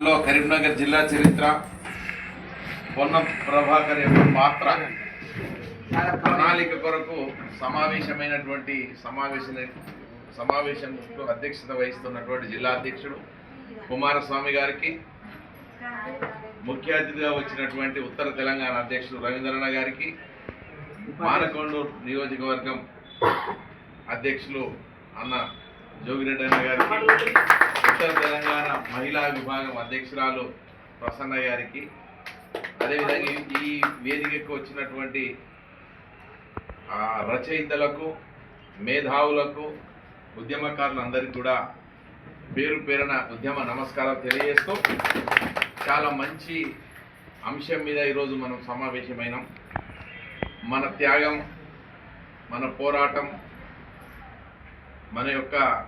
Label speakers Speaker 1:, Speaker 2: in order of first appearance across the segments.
Speaker 1: లో కరీంనగర్ జిల్లా చరిత్ర పొన్నం ప్రభాకర్ యొక్క పాత్ర ప్రణాళిక కొరకు సమావేశమైనటువంటి సమావేశ సమావేశంలో అధ్యక్షత వహిస్తున్నటువంటి జిల్లా అధ్యక్షుడు కుమారస్వామి గారికి ముఖ్య అతిథిగా వచ్చినటువంటి ఉత్తర తెలంగాణ అధ్యక్షుడు రవీంద్రన్న గారికి మానకొండూరు నియోజకవర్గం అధ్యక్షులు అన్న జోగిరెడ్డి అన్న గారికి ఉత్తర తెలంగాణ మహిళా విభాగం అధ్యక్షురాలు ప్రసన్న గారికి. అదేవిధంగా ఈ- వేదికకు వచ్చినటువంటి రచయితలకు మేధావులకు ఉద్యమకారులందరికీ కూడా పేరు పేరున ఉద్యమ నమస్కారాలు తెలియజేస్తూ చాలా మంచి అంశం మీద ఈరోజు మనం సమావేశమైనాం. మన త్యాగం మన పోరాటం మన యొక్క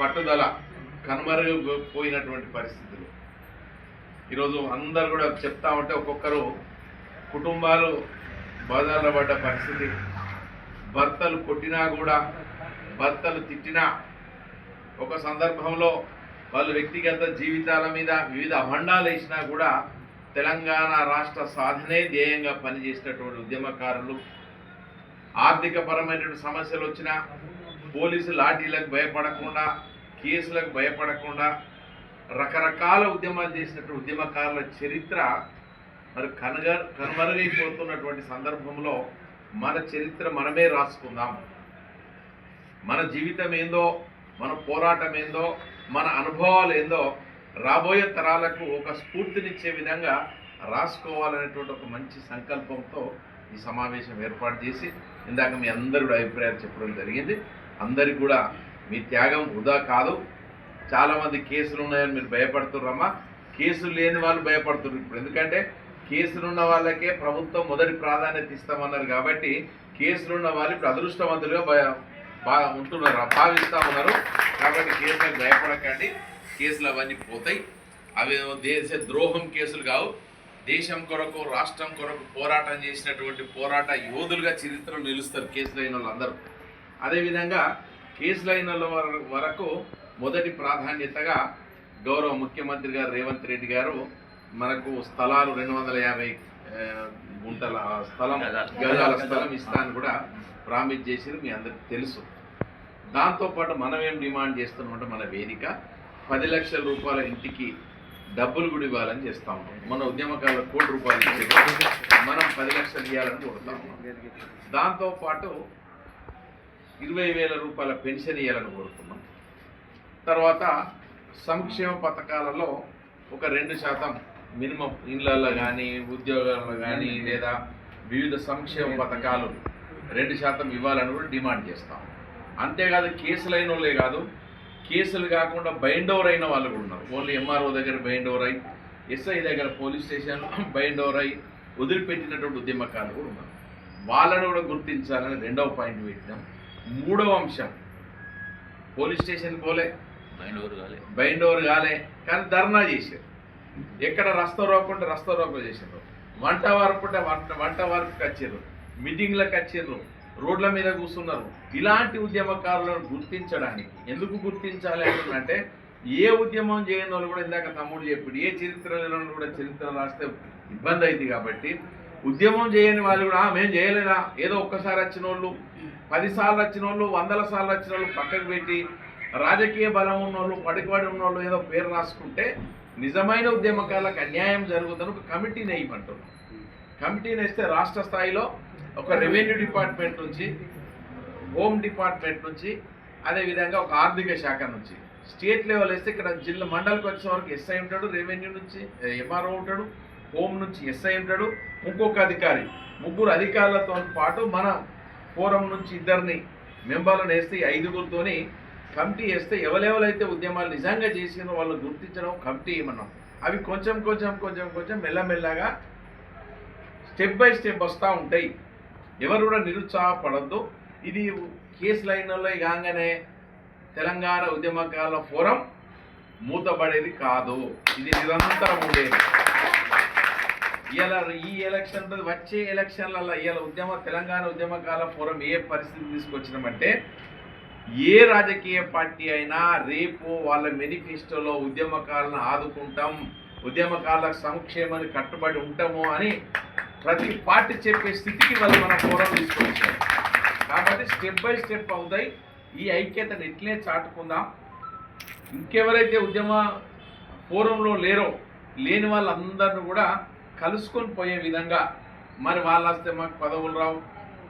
Speaker 1: పట్టుదల కనుమరుగైపోయినటువంటి పరిస్థితులు. ఈరోజు అందరు కూడా చెప్తా ఉంటే ఒక్కొక్కరు కుటుంబాలు బాధల్లో పడ్డ పరిస్థితి. భర్తలు కొట్టినా కూడా భర్తలు తిట్టినా ఒక సందర్భంలో వాళ్ళు వ్యక్తిగత జీవితాల మీద వివిధ అభండాలు వేసినా కూడా తెలంగాణ రాష్ట్ర సాధనే ధ్యేయంగా పనిచేసినటువంటి ఉద్యమకారులు ఆర్థిక పరమైనటువంటి సమస్యలు వచ్చినా పోలీసు లాఠీలకు భయపడకుండా కేసులకు భయపడకుండా రకరకాల ఉద్యమాలు చేసినటువంటి ఉద్యమకారుల చరిత్ర మరి కనుగ కనుమరుగైపోతున్నటువంటి సందర్భంలో మన చరిత్ర మనమే రాసుకుందాం. మన జీవితం ఏందో మన పోరాటం ఏందో మన అనుభవాలు ఏందో రాబోయే తరాలకు ఒక స్ఫూర్తినిచ్చే విధంగా రాసుకోవాలనేటువంటి ఒక మంచి సంకల్పంతో ఈ సమావేశం ఏర్పాటు చేసి ఇందాక మీ అందరు అభిప్రాయాలు చెప్పడం జరిగింది. అందరికి కూడా మీ త్యాగం వృధా కాదు. చాలామంది కేసులు ఉన్నాయని మీరు భయపడుతున్నారమ్మా. కేసులు లేని వాళ్ళు భయపడుతున్నారు. ఇప్పుడు ఎందుకంటే కేసులున్న వాళ్ళకే ప్రభుత్వం మొదటి ప్రాధాన్యత ఇస్తామన్నారు కాబట్టి కేసులున్న వాళ్ళు ఇప్పుడు అదృష్టవంతులుగా భయ బాగా ఉంటున్నారు? భావిస్తూ ఉన్నారు. కాబట్టి కేసులకు భయపడకండి. కేసులు అవన్నీ పోతాయి. అవి దేశ ద్రోహం కేసులు కావు. దేశం కొరకు రాష్ట్రం కొరకు పోరాటం చేసినటువంటి పోరాట యోధులుగా చరిత్రలో నిలుస్తారు కేసులు అయిన వాళ్ళందరూ. అదేవిధంగా కేసులు అయిన వాళ్ళ వర- వరకు మొదటి ప్రాధాన్యతగా గౌరవ ముఖ్యమంత్రి గారు రేవంత్ రెడ్డి గారు మనకు స్థలాలు రెండు వందల యాభై గుంటల స్థలం గజాల స్థలం. ఇస్తాను కూడా ప్రామిస్ చేసిరు మీ అందరికి తెలుసు. దాంతోపాటు మనం ఏం డిమాండ్ చేస్తున్నామంటే మన వేదిక పది లక్షల రూపాయల ఇంటికి డబ్బులు కూడా ఇవ్వాలని చేస్తా ఉన్నాం. మన ఉద్యమకాల కోటి రూపాయలు మనం పది లక్షలు ఇవ్వాలని కోరుతా ఉన్నాం. దాంతోపాటు ఇరవై వేల రూపాయల పెన్షన్ ఇవ్వాలని కోరుతున్నాం తర్వాత సంక్షేమ పథకాలలో ఒక రెండు శాతం మినిమం ఇళ్ళల్లో కానీ ఉద్యోగాల్లో కానీ లేదా వివిధ సంక్షేమ పథకాలు రెండు శాతం ఇవ్వాలని కూడా డిమాండ్ చేస్తాం. అంతేకాదు కేసులు అయిన వాళ్ళే కాదు కేసులు కాకుండా బైండ్ ఓవర్ అయిన వాళ్ళు కూడా ఉన్నారు. ఓన్లీ ఎంఆర్ఓ దగ్గర బైండ్ ఓవర్ అయి ఎస్ఐ దగ్గర పోలీస్ స్టేషన్ బైండ్ ఓవర్ అయి వదిలిపెట్టినటువంటి ఉద్యమకారులు కూడా ఉన్నారు. వాళ్ళని కూడా గుర్తించాలని రెండవ పాయింట్ పెట్టినాం. మూడవ అంశం. పోలీస్ స్టేషన్ పోలే. బైండ్ ఓవర్ కాలే. కానీ ధర్నా చేశారు. ఎక్కడ రస్తా రోకుంటే రస్తా రోకలు చేశారు. వంట వారపుంటే వంట వంట వారికి వచ్చారు. మీటింగ్లకు వచ్చారు. రోడ్ల మీద కూర్చున్నారు. ఇలాంటి ఉద్యమకారులను గుర్తించడానికి ఎందుకు గుర్తించాలి అంటున్నంటే ఏ ఉద్యమం చేయని వాళ్ళు కూడా ఇందాక తమ్ముడు చెప్పాడు ఏ చరిత్ర లేని కూడా చరిత్ర రాస్తే ఇబ్బంది అయింది కాబట్టి ఉద్యమం చేయని వాళ్ళు కూడా మేము చేయలేదా? ఏదో ఒక్కసారి వచ్చిన వాళ్ళు పదిసార్లు వచ్చిన వాళ్ళు వందల సార్లు వచ్చిన వాళ్ళు పక్కకు పెట్టి రాజకీయ బలం ఉన్నోళ్ళు పడిపడి ఉన్న వాళ్ళు ఏదో పేరు రాసుకుంటే నిజమైన ఉద్యమకాలకు అన్యాయం జరుగుతుందని ఒక కమిటీని వేయమంటున్నాం కమిటీని వేస్తే రాష్ట్ర స్థాయిలో ఒక రెవెన్యూ డిపార్ట్మెంట్ నుంచి హోమ్ డిపార్ట్మెంట్ నుంచి అదేవిధంగా ఒక ఆర్థిక శాఖ నుంచి. స్టేట్ లెవెల్ వేస్తే ఇక్కడ జిల్లా మండలికి వచ్చే వరకు ఎస్ఐ ఉంటాడు రెవెన్యూ నుంచి ఎంఆర్ఓ ఉంటాడు హోమ్ నుంచి ఎస్ఐ ఉంటాడు ఇంకొక అధికారి. ముగ్గురు అధికారులతో పాటు మన ఫోరం నుంచి ఇద్దరిని మెంబర్లను వేస్తే ఐదుగురితోని కమిటీ వేస్తే ఎవరెవరైతే ఉద్యమాలు నిజంగా చేసినో వాళ్ళు గుర్తించడం కమిటీ ఏమన్నాం. అవి కొంచెం కొంచెం కొంచెం కొంచెం మెల్లమెల్లగా స్టెప్ బై స్టెప్ వస్తూ ఉంటాయి. ఎవరు కూడా నిరుత్సాహపడద్దు. ఇది కేసు లైన్లో కాగానే తెలంగాణ ఉద్యమకాల ఫోరం మూతబడేది కాదు. ఇది నిరంతరం ఉండేది. ఇలా ఈ ఎలక్షన్ వచ్చే ఎలక్షన్లలో ఇలా ఉద్యమ తెలంగాణ ఉద్యమకాల ఫోరం ఏ పరిస్థితి తీసుకొచ్చినామంటే ఏ రాజకీయ పార్టీ అయినా రేపు వాళ్ళ మేనిఫెస్టోలో ఉద్యమకారులను ఆదుకుంటాం ఉద్యమకారుల సంక్షేమాన్ని కట్టుబడి ఉంటాము అని ప్రతి పార్టీ చెప్పే స్థితికి వాళ్ళు మన ఫోరం తీసుకొచ్చారు. కాబట్టి స్టెప్ బై స్టెప్ అవుతాయి. ఈ ఐక్యతను ఇట్లే చాటుకుందాం. ఇంకెవరైతే ఉద్యమ ఫోరంలో లేరో లేని వాళ్ళందరినీ కూడా కలుసుకొని పోయే విధంగా మరి వాళ్ళు వస్తే మాకు పదవులు రావు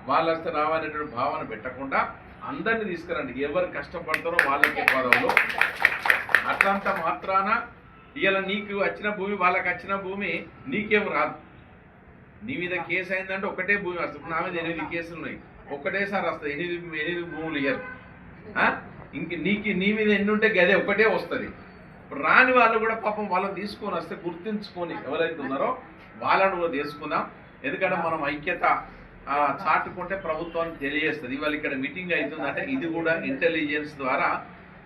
Speaker 1: వాళ్ళు వస్తే రావనేటువంటి భావన పెట్టకుండా అందరిని తీసుకురండి. ఎవరు కష్టపడతారో వాళ్ళకే పదవులు. అట్లంత మాత్రాన ఇవాళ నీకు వచ్చిన భూమి వాళ్ళకి వచ్చిన భూమి నీకేం రాదు. నీ మీద కేసు అయిందంటే ఒకటే భూమి వస్తుంది. నా మీద ఎనిమిది కేసులు ఉన్నాయి. ఒకటేసారి వస్తాయి. ఎనిమిది ఎనిమిది భూములు ఇయ్యరు ఇంక నీకు నీ మీద ఎన్ని ఉంటే గదే ఒకటే వస్తుంది. ఇప్పుడు రాని వాళ్ళు కూడా పాపం వాళ్ళని తీసుకొని వస్తే గుర్తించుకొని ఎవరైతే ఉన్నారో వాళ్ళని కూడా తీసుకుందాం ఎందుకంటే మనం ఐక్యత చాటుకుంటే ప్రభుత్వానికి తెలియజేస్తుంది. ఇవాళ ఇక్కడ మీటింగ్ అవుతుందంటే ఇది కూడా ఇంటెలిజెన్స్ ద్వారా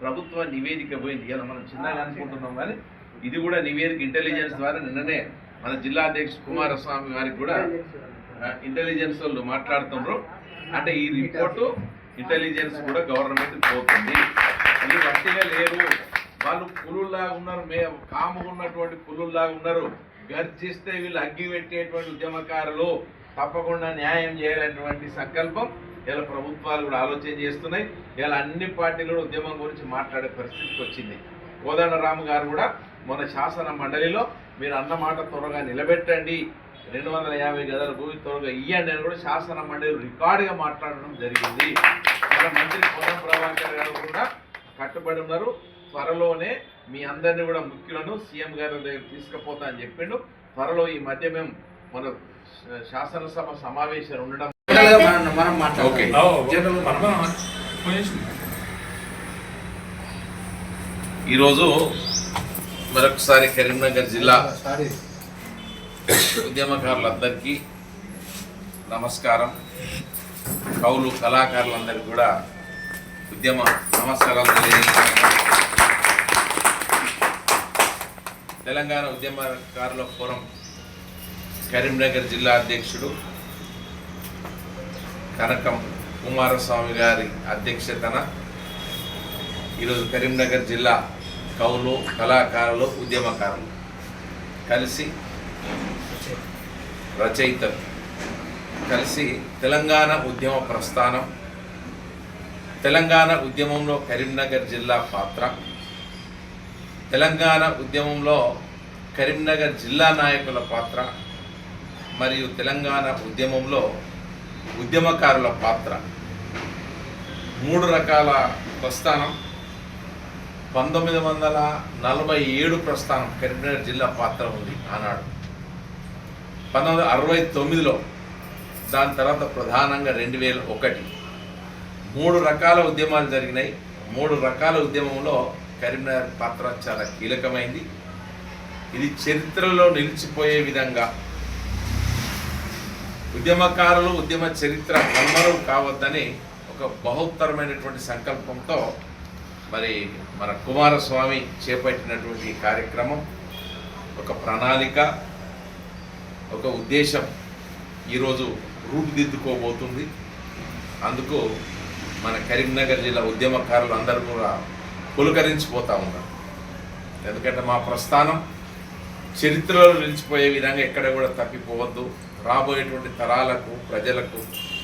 Speaker 1: ప్రభుత్వ నివేదిక పోయింది. ఇలా మనం చిన్నగా అనుకుంటున్నాం కానీ ఇది కూడా నివేదిక ఇంటెలిజెన్స్ ద్వారా నిన్ననే మన జిల్లా అధ్యక్షుడు కుమారస్వామి గారికి కూడా ఇంటెలిజెన్స్ వాళ్ళు మాట్లాడుతున్నారు అంటే ఈ రిపోర్టు ఇంటెలిజెన్స్ కూడా గవర్నమెంట్ పోతుంది. ఇది వట్టిగా లేరు. వాళ్ళు పులుల్లాగా ఉన్నారు. మే కాముగా ఉన్నటువంటి పులుల్లాగా ఉన్నారు. గర్జిస్తే వీళ్ళు అగ్గి పెట్టేటువంటి ఉద్యమకారులు తప్పకుండా న్యాయం చేయాలనేటువంటి సంకల్పం ఇలా ప్రభుత్వాలు కూడా ఆలోచన చేస్తున్నాయి. ఇలా అన్ని పార్టీలు కూడా ఉద్యమం గురించి మాట్లాడే పరిస్థితికి వచ్చింది. కోదండరాము గారు కూడా మన శాసన మండలిలో మీరు అన్నమాట త్వరగా నిలబెట్టండి. రెండు వందల యాభై గదాల భూమి త్వరగా ఇయ్యండి అని కూడా శాసన మండలి రికార్డుగా మాట్లాడడం జరిగింది. మన మంత్రి కోదం ప్రభాకర్ గారు కూడా కట్టుబడి ఉన్నారు. త్వరలోనే మీ అందరిని కూడా ముఖ్యులను సీఎం గారి దగ్గర తీసుకుపోతా అని చెప్పిండు. త్వరలో ఈ మధ్య మేము మన శాసనసభ సమావేశాలు ఉండడం
Speaker 2: మనం మనం
Speaker 1: ఓకే.
Speaker 2: మాట్లాడాలి
Speaker 1: ఈరోజు మరొకసారి కరీంనగర్ జిల్లా ఉద్యమకారులందరికీ నమస్కారం. కవులు కళాకారులందరికీ కూడా ఉద్యమ నమస్కారాలు తెలియజేస్తున్నాను. తెలంగాణ ఉద్యమకారుల ఫోరం కరీంనగర్ జిల్లా అధ్యక్షుడు కనకం కుమారస్వామి గారి అధ్యక్షతన ఈరోజు కరీంనగర్ జిల్లా కవులు కళాకారులు ఉద్యమకారులు కలిసి రచయితలు కలిసి తెలంగాణ ఉద్యమ ప్రస్థానం తెలంగాణ ఉద్యమంలో కరీంనగర్ జిల్లా పాత్ర తెలంగాణ ఉద్యమంలో కరీంనగర్ జిల్లా నాయకుల పాత్ర మరియు తెలంగాణ ఉద్యమంలో ఉద్యమకారుల పాత్ర. మూడు రకాల ప్రస్థానం. పంతొమ్మిది వందల నలభై ఏడు ప్రస్థానం కరీంనగర్ జిల్లా పాత్ర ఉంది ఆనాడు. పంతొమ్మిది అరవై తొమ్మిదిలో దాని తర్వాత ప్రధానంగా రెండు వేల ఒకటి. మూడు రకాల ఉద్యమాలు జరిగినాయి. మూడు రకాల ఉద్యమంలో కరీంనగర్ పాత్ర చాలా కీలకమైంది. ఇది చరిత్రలో నిలిచిపోయే విధంగా. ఉద్యమకారులు ఉద్యమ చరిత్ర కనుమరుగు కావద్దని ఒక బహుత్తరమైనటువంటి సంకల్పంతో మరి మన కుమారస్వామి చేపట్టినటువంటి కార్యక్రమం ఒక ప్రణాళిక ఒక ఉద్దేశం ఈరోజు రూపుదిద్దుకోబోతుంది. అందుకు మన కరీంనగర్ జిల్లా ఉద్యమకారులు అందరూ కూడా పులకరించిపోతూ ఉన్నారు. ఎందుకంటే మా ప్రస్థానం చరిత్రలో నిలిచిపోయే విధంగా ఎక్కడ కూడా తప్పిపోవద్దు. రాబోయేటువంటి తరాలకు ప్రజలకు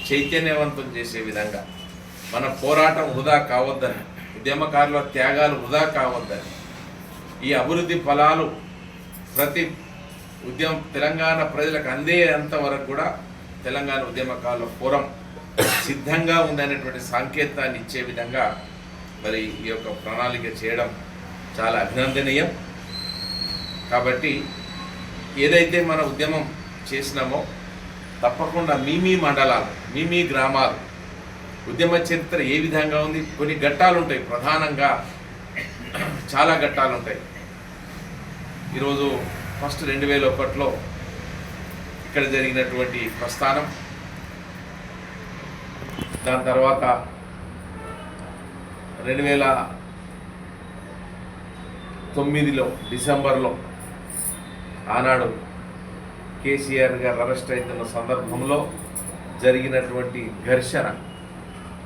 Speaker 1: చైతన్యవంతం చేసే విధంగా మన పోరాటం వృధా కావద్దని ఉద్యమకారుల త్యాగాలు వృధా కావద్దని ఈ అభివృద్ధి ఫలాలు ప్రతి ఉద్యమ తెలంగాణ ప్రజలకు అందేంత వరకు కూడా తెలంగాణ ఉద్యమకారుల ఫోరం సిద్ధంగా ఉందనేటువంటి సంకేతాన్ని ఇచ్చే విధంగా మరి ఈ యొక్క ప్రణాళిక చేయడం చాలా అభినందనీయం. కాబట్టి ఏదైతే మన ఉద్యమం చేసినామో తప్పకుండా మీ మీ మండలాలు మీ మీ గ్రామాలు ఉద్యమ చరిత్ర ఏ విధంగా ఉంది? కొన్ని ఘట్టాలు ఉంటాయి ప్రధానంగా. చాలా ఘట్టాలు ఉంటాయి ఈరోజు ఫస్ట్ రెండు వేల ఒకటిలో ఇక్కడ జరిగినటువంటి ప్రస్థానం. దాని తర్వాత రెండు వేల తొమ్మిదిలో డిసెంబర్లో ఆనాడు కేసీఆర్ గారు అరెస్ట్ అవుతున్న సందర్భంలో జరిగినటువంటి ఘర్షణ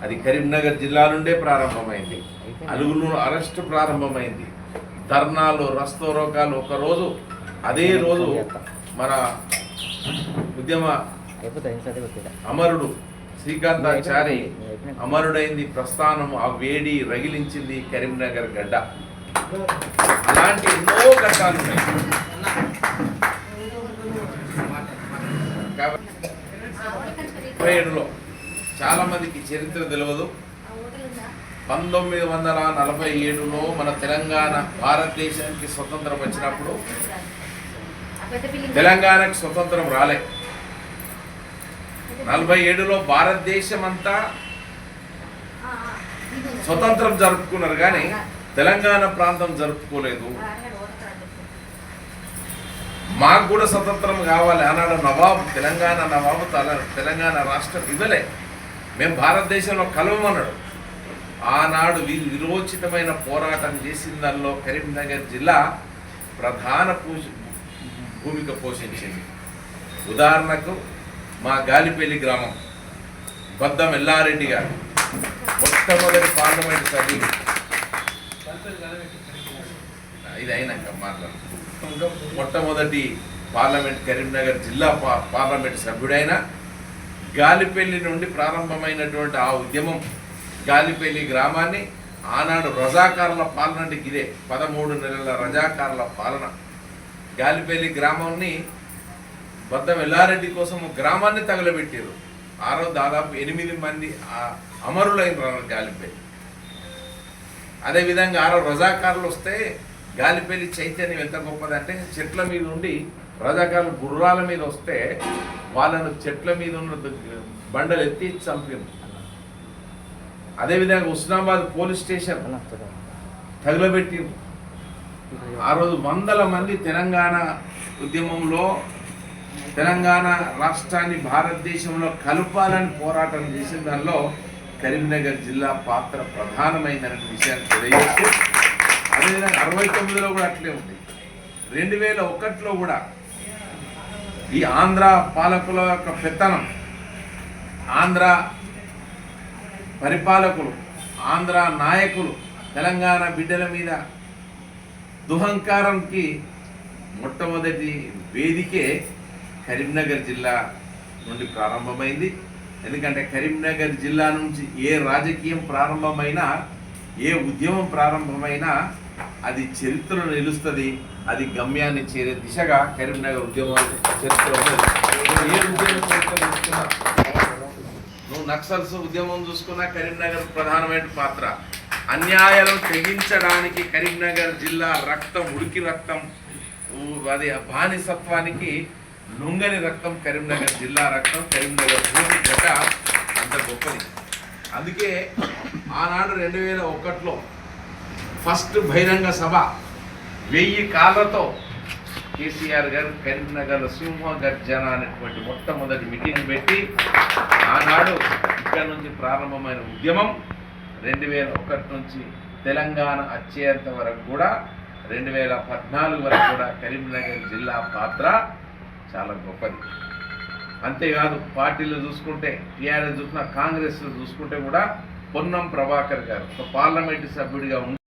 Speaker 1: అది కరీంనగర్ జిల్లా నుండే ప్రారంభమైంది. అలుగులు అరెస్ట్ ప్రారంభమైంది. ధర్నాలు రస్తోరోకాలు ఒక రోజు అదే రోజు మన ఉద్యమ అమరుడు శ్రీకాంతాచారి అమరుడైంది ప్రస్థానం ఆ వేడి రగిలించింది కరీంనగర్ గడ్డ. అలాంటి ఎన్నో ఘట్టాలు ఉన్నాయి. ముప్పై ఏడులో చాలా మందికి చరిత్ర తెలియదు పంతొమ్మిది వందల నలభై ఏడులో మన తెలంగాణ భారతదేశానికి స్వతంత్రం వచ్చినప్పుడు తెలంగాణకు స్వతంత్రం రాలే. నలభై ఏడులో భారతదేశం అంతా స్వతంత్రం జరుపుకున్నారు కానీ తెలంగాణ ప్రాంతం జరుపుకోలేదు. మాకు కూడా స్వతంత్రం కావాలి. ఆనాడు నవాబు తెలంగాణ నవాబు తల తెలంగాణ రాష్ట్రం ఇవ్వలే మేము భారతదేశంలో కలవమన్నాడు. ఆనాడు వి- విరోచితమైన పోరాటం చేసిన దానిలో కరీంనగర్ జిల్లా ప్రధాన పూజ భూమిక పోషించింది. ఉదాహరణకు మా గాలిపల్లి గ్రామం. బద్దం ఎల్లారెడ్డి గారు. మొట్టమొదటి పార్లమెంట్ సభ్యులు. ఇది అయినాక మాట్లాడు. ఇంకా మొట్టమొదటి పార్లమెంట్ కరీంనగర్ జిల్లా పార్లమెంట్ సభ్యుడైన గాలిపల్లి నుండి ప్రారంభమైనటువంటి ఆ ఉద్యమం గాలిపల్లి గ్రామాన్ని ఆనాడు రజాకారుల పాలన అంటే ఇదే పదమూడు నెలల రజాకారుల పాలన. గాలిపల్లి గ్రామాన్ని బద్దం ఎల్లారెడ్డి కోసం గ్రామాన్ని తగలబెట్టారు ఆ రోజు దాదాపు ఎనిమిది మంది అమరులైన గాలిపల్లి అదేవిధంగా ఆరో రజాకారులు వస్తే గాలిపల్లి చైతన్యం ఎంత గొప్పదంటే చెట్ల మీద ఉండి రజాకారులు గుర్రాల మీద వస్తే వాళ్ళను చెట్ల మీద ఉన్న బండలు ఎత్తి చంపారు అదేవిధంగా ఉస్నాబాద్ పోలీస్ స్టేషన్ తగులబెట్టి ఆ రోజు వందల మంది తెలంగాణ ఉద్యమంలో తెలంగాణ రాష్ట్రాన్ని భారతదేశంలో కలపాలని పోరాటం చేసిన దానిలో కరీంనగర్ జిల్లా పాత్ర ప్రధానమైందనే విషయాన్ని తెలియజేస్తూ అదేవిధంగా అరవై తొమ్మిదిలో కూడా అట్లే ఉంది. రెండు వేల ఒకటిలో కూడా ఈ ఆంధ్ర పాలకుల యొక్క పెత్తనం ఆంధ్ర పరిపాలకులు ఆంధ్ర నాయకులు తెలంగాణ బిడ్డల మీద దుహంకారంకి మొట్టమొదటి వేదికే కరీంనగర్ జిల్లా నుండి ప్రారంభమైంది. ఎందుకంటే కరీంనగర్ జిల్లా నుంచి ఏ రాజకీయం ప్రారంభమైనా ఏ ఉద్యమం ప్రారంభమైనా అది చరిత్రలో నిలుస్తుంది అది గమ్యాన్ని చేరే దిశగా కరీంనగర్ ఉద్యమం చరిత్ర ఏ ఉద్యమం చరిత్ర నువ్వు నక్సల్స్ ఉద్యమం చూసుకున్నా కరీంనగర్ ప్రధానమైన పాత్ర. అన్యాయాలను తెగించడానికి కరీంనగర్ జిల్లా రక్తం ఉడికి రక్తం అది బానిసత్వానికి నుంగని రక్తం కరీంనగర్ జిల్లా రక్తం కరీంనగర్ భూమి గట అంత గొప్పది. అందుకే ఆనాడు రెండు వేల ఒకటిలో ఫస్ట్ బహిరంగ సభ వెయ్యి కాళ్ళతో కేసీఆర్ గారు కరీంనగర్ సింహ గర్జన అనేటువంటి మొట్టమొదటి మీటింగ్ పెట్టి ఆనాడు ఇక్కడ నుంచి ప్రారంభమైన ఉద్యమం రెండు వేల ఒకటి నుంచి తెలంగాణ వచ్చేంత వరకు కూడా రెండు వేల పద్నాలుగు వరకు కూడా కరీంనగర్ జిల్లా పాత్ర చాలా గొప్పది. అంతేకాదు పార్టీలు చూసుకుంటే టీఆర్ఎస్ చూసుకున్న కాంగ్రెస్ చూసుకుంటే కూడా పొన్నం ప్రభాకర్ గారు ఒక పార్లమెంటు సభ్యుడిగా